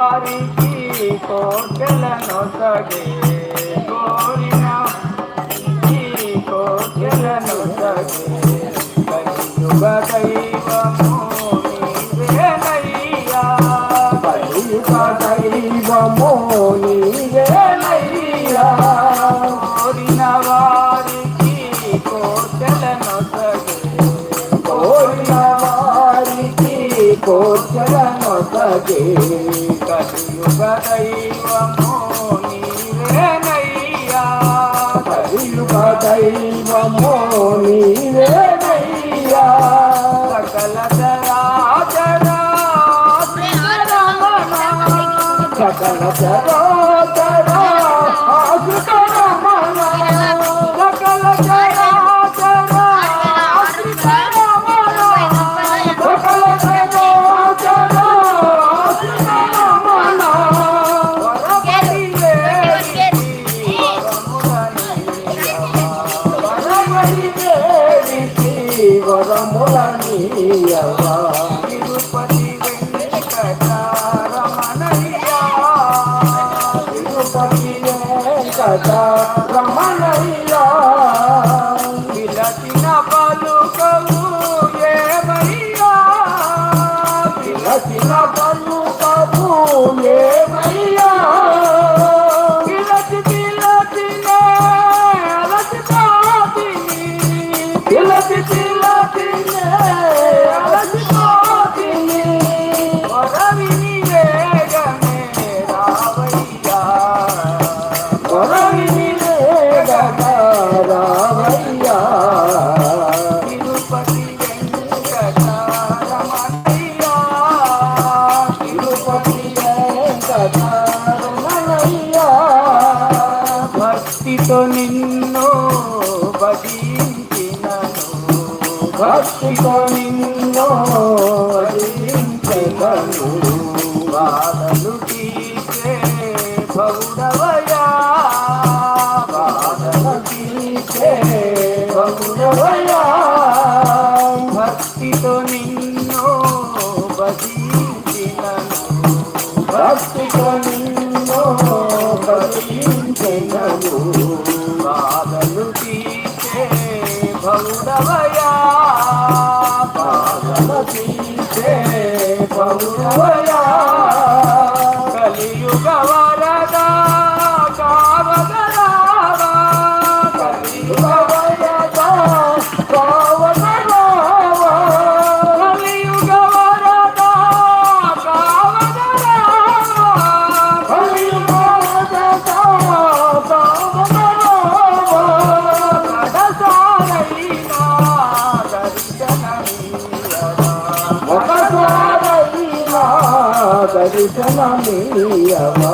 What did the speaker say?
వారికి కోటలనొసగే కోరిన. ఈ కోటలనొసగే కలియుగ దైవము. గణపతి కలియుగ దైవము నీరేనయ్యా కలియుగ దైవము నీరేనయ్యా సకల సరాచరా సకల సరా వరములని అవ్వా. తిరుపతి వెంకటారమణయ్యా తిరుపతి వెంకటారమణ భక్తిత నిన్నో బాధలు తీసే బౌడవయా బాధలు తీసే బౌడవయా భక్తితో నిన్నో భజించిన భక్తితో నిన్న పరిసమామీయవా